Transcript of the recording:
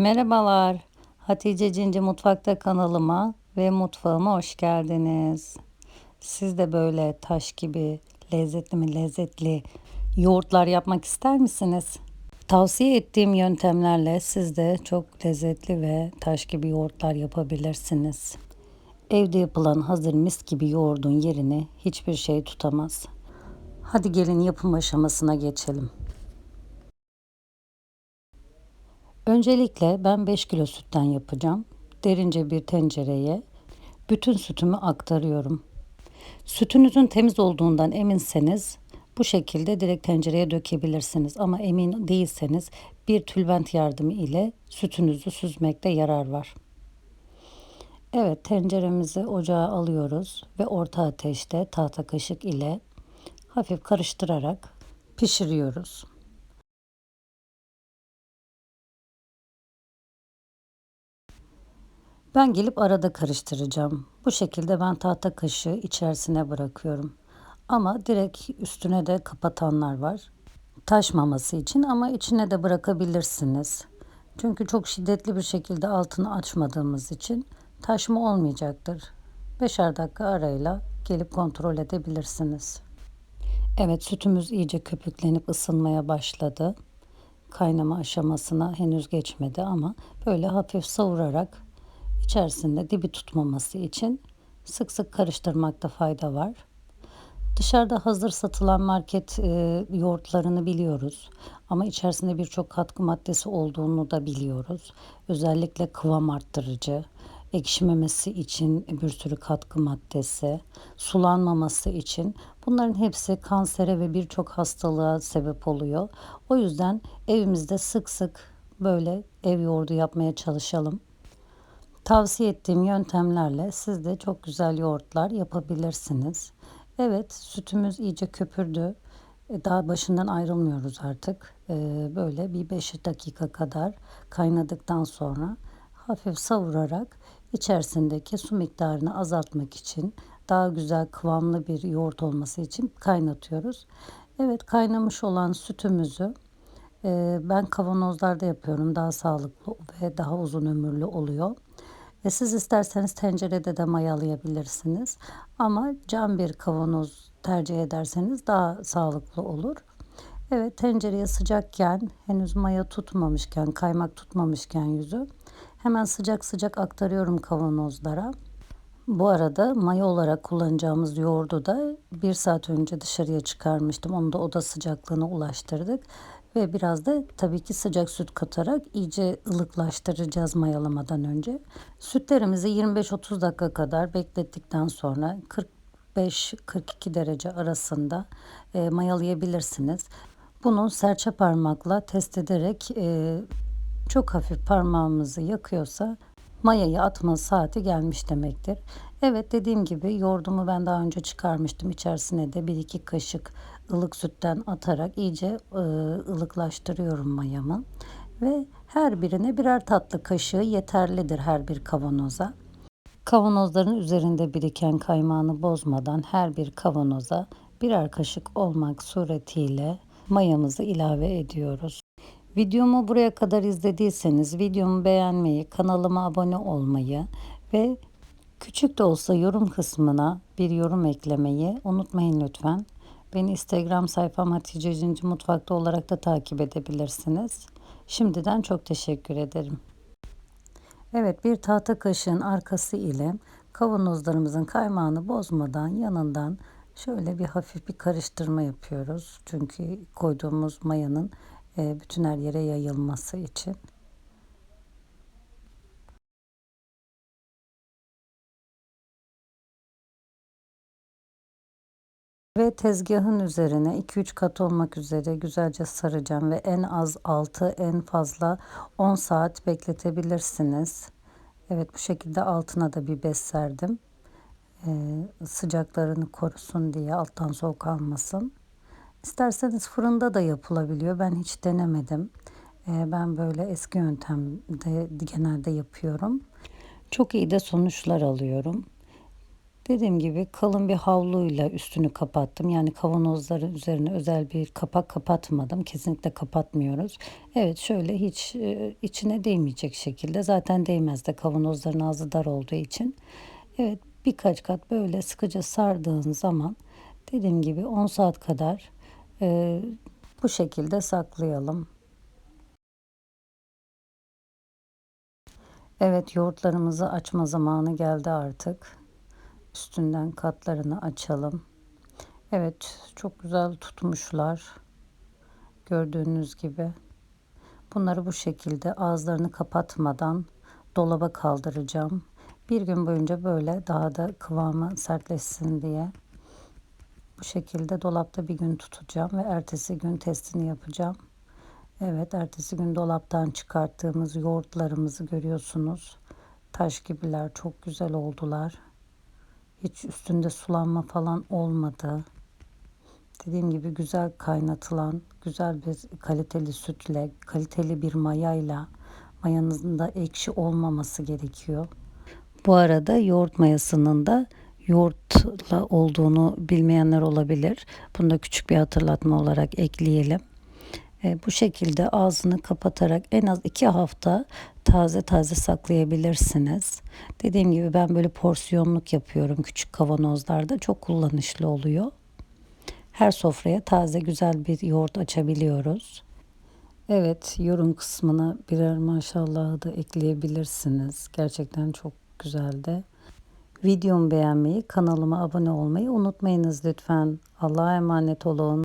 Merhabalar. Hatice Cinci Mutfakta kanalıma ve mutfağıma hoş geldiniz. Siz de böyle taş gibi lezzetli mi lezzetli yoğurtlar yapmak ister misiniz? Tavsiye ettiğim yöntemlerle siz de çok lezzetli ve taş gibi yoğurtlar yapabilirsiniz. Evde yapılan hazır mis gibi yoğurdun yerini hiçbir şey tutamaz. Hadi gelin yapım aşamasına geçelim. Öncelikle ben 5 kilo sütten yapacağım. Derince bir tencereye bütün sütümü aktarıyorum. Sütünüzün temiz olduğundan eminseniz bu şekilde direkt tencereye dökebilirsiniz. Ama emin değilseniz bir tülbent yardımı ile sütünüzü süzmekte yarar var. Evet tenceremizi ocağa alıyoruz ve orta ateşte tahta kaşık ile hafif karıştırarak pişiriyoruz. Ben gelip arada karıştıracağım. Bu şekilde ben tahta kaşığı içerisine bırakıyorum. Ama direkt üstüne de kapatanlar var. Taşmaması için ama içine de bırakabilirsiniz. Çünkü çok şiddetli bir şekilde altını açmadığımız için taşma olmayacaktır. Beşer dakika arayla gelip kontrol edebilirsiniz. Evet sütümüz iyice köpüklenip ısınmaya başladı. Kaynama aşamasına henüz geçmedi ama böyle hafif savurarak içerisinde dibi tutmaması için sık sık karıştırmakta fayda var. Dışarıda hazır satılan market e, yoğurtlarını biliyoruz ama içerisinde birçok katkı maddesi olduğunu da biliyoruz. Özellikle kıvam arttırıcı, ekşimemesi için bir sürü katkı maddesi, sulanmaması için bunların hepsi kansere ve birçok hastalığa sebep oluyor. O yüzden evimizde sık sık böyle ev yoğurdu yapmaya çalışalım. Tavsiye ettiğim yöntemlerle siz de çok güzel yoğurtlar yapabilirsiniz. Evet sütümüz iyice köpürdü. E, daha başından ayrılmıyoruz artık. E, böyle bir 5 dakika kadar kaynadıktan sonra hafif savurarak içerisindeki su miktarını azaltmak için daha güzel kıvamlı bir yoğurt olması için kaynatıyoruz. Evet kaynamış olan sütümüzü e, ben kavanozlarda yapıyorum. Daha sağlıklı ve daha uzun ömürlü oluyor. E siz isterseniz tencerede de mayalayabilirsiniz. Ama cam bir kavanoz tercih ederseniz daha sağlıklı olur. Evet tencereye sıcakken henüz maya tutmamışken kaymak tutmamışken yüzü hemen sıcak sıcak aktarıyorum kavanozlara. Bu arada maya olarak kullanacağımız yoğurdu da bir saat önce dışarıya çıkarmıştım. Onu da oda sıcaklığına ulaştırdık. Ve biraz da tabii ki sıcak süt katarak iyice ılıklaştıracağız mayalamadan önce. Sütlerimizi 25-30 dakika kadar beklettikten sonra 45-42 derece arasında e, mayalayabilirsiniz. Bunu serçe parmakla test ederek e, çok hafif parmağımızı yakıyorsa mayayı atma saati gelmiş demektir. Evet dediğim gibi yoğurdumu ben daha önce çıkarmıştım. İçerisine de 1-2 kaşık ılık sütten atarak iyice e, ılıklaştırıyorum mayamı. Ve her birine birer tatlı kaşığı yeterlidir her bir kavanoza. Kavanozların üzerinde biriken kaymağını bozmadan her bir kavanoza birer kaşık olmak suretiyle mayamızı ilave ediyoruz. Videomu buraya kadar izlediyseniz videomu beğenmeyi, kanalıma abone olmayı ve küçük de olsa yorum kısmına bir yorum eklemeyi unutmayın lütfen. Beni Instagram sayfam Hatice Cinci Mutfakta olarak da takip edebilirsiniz. Şimdiden çok teşekkür ederim. Evet bir tahta kaşığın arkası ile kavanozlarımızın kaymağını bozmadan yanından şöyle bir hafif bir karıştırma yapıyoruz. Çünkü koyduğumuz mayanın bütün her yere yayılması için. Ve tezgahın üzerine 2-3 kat olmak üzere güzelce saracağım ve en az 6 en fazla 10 saat bekletebilirsiniz. Evet bu şekilde altına da bir bez serdim. Ee, sıcaklarını korusun diye alttan soğuk almasın. İsterseniz fırında da yapılabiliyor. Ben hiç denemedim. Ee, ben böyle eski yöntemde genelde yapıyorum. Çok iyi de sonuçlar alıyorum. Dediğim gibi kalın bir havluyla üstünü kapattım. Yani kavanozların üzerine özel bir kapak kapatmadım. Kesinlikle kapatmıyoruz. Evet şöyle hiç e, içine değmeyecek şekilde. Zaten değmez de kavanozların ağzı dar olduğu için. Evet birkaç kat böyle sıkıca sardığın zaman dediğim gibi 10 saat kadar e, bu şekilde saklayalım. Evet yoğurtlarımızı açma zamanı geldi artık. Üstünden katlarını açalım. Evet çok güzel tutmuşlar. Gördüğünüz gibi. Bunları bu şekilde ağızlarını kapatmadan dolaba kaldıracağım. Bir gün boyunca böyle daha da kıvamı sertleşsin diye. Bu şekilde dolapta bir gün tutacağım ve ertesi gün testini yapacağım. Evet ertesi gün dolaptan çıkarttığımız yoğurtlarımızı görüyorsunuz. Taş gibiler çok güzel oldular. Hiç üstünde sulanma falan olmadı. Dediğim gibi güzel kaynatılan, güzel bir kaliteli sütle, kaliteli bir mayayla mayanızın da ekşi olmaması gerekiyor. Bu arada yoğurt mayasının da yoğurtla olduğunu bilmeyenler olabilir. Bunu da küçük bir hatırlatma olarak ekleyelim. E, bu şekilde ağzını kapatarak en az iki hafta taze taze saklayabilirsiniz. Dediğim gibi ben böyle porsiyonluk yapıyorum küçük kavanozlarda çok kullanışlı oluyor. Her sofraya taze güzel bir yoğurt açabiliyoruz. Evet yorum kısmına birer maşallahı da ekleyebilirsiniz. Gerçekten çok güzeldi. Videomu beğenmeyi, kanalıma abone olmayı unutmayınız lütfen. Allah'a emanet olun.